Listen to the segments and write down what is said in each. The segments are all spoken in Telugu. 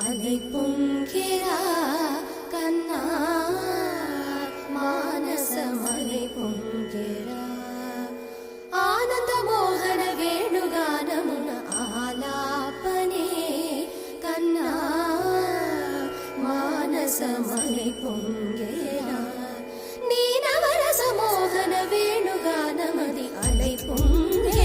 అలి పుంకిరా కన్నా మానసమలి పుంకిరా ఆనంద మోహన వేణుగానమున ఆలాపనే కన్నా మానసమలి పుంగిరా నీనవరస మోహన వేణుగానమది అలై పుంగి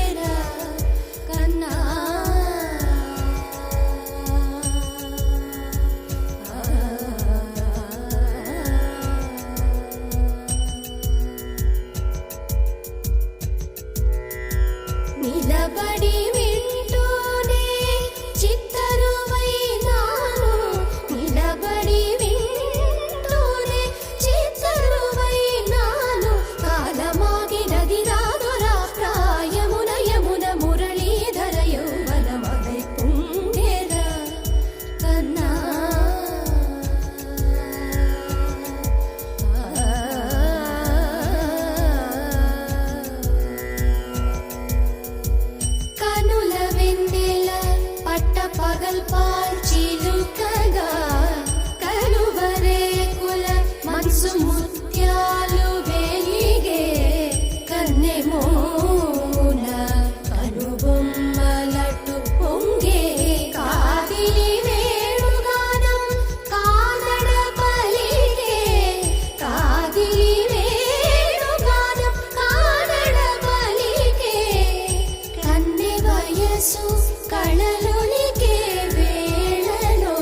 మనసు కళలునికే వేళలో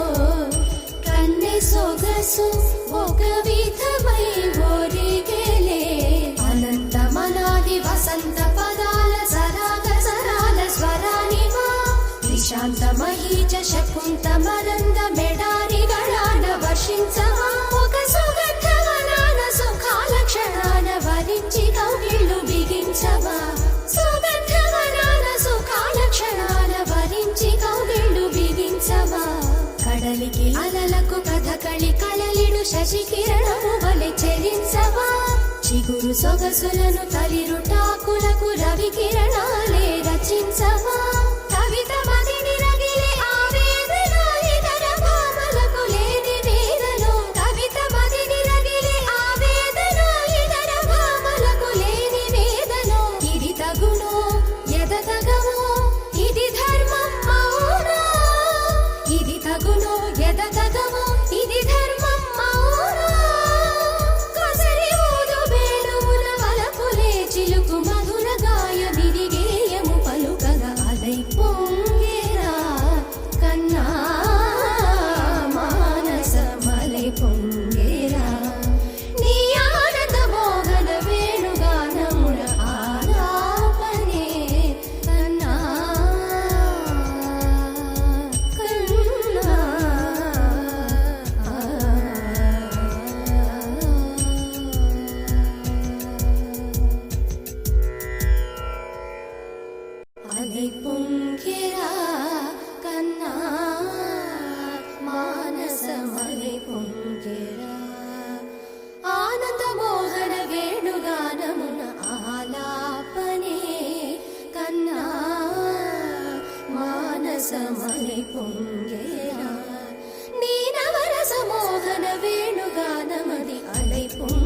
కన్నె సొగసు ఒక విధమై ఒరిగేలే. అనంతమనాది వసంత పదాల సరాగ సరాల స్వరానివా. విశాంతమహీచ శకుంతమరంత శశికిరణము వలె చెలించవా? చిగురు సొగసులను తలిరుటాకులకు రవి కిరణాలే రచించవా? రసమణి పొంగేరా నీనవరసమోహన వేణుగానమది అలై పొంగ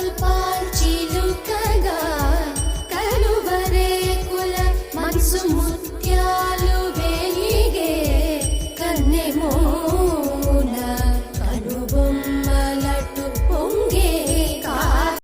help.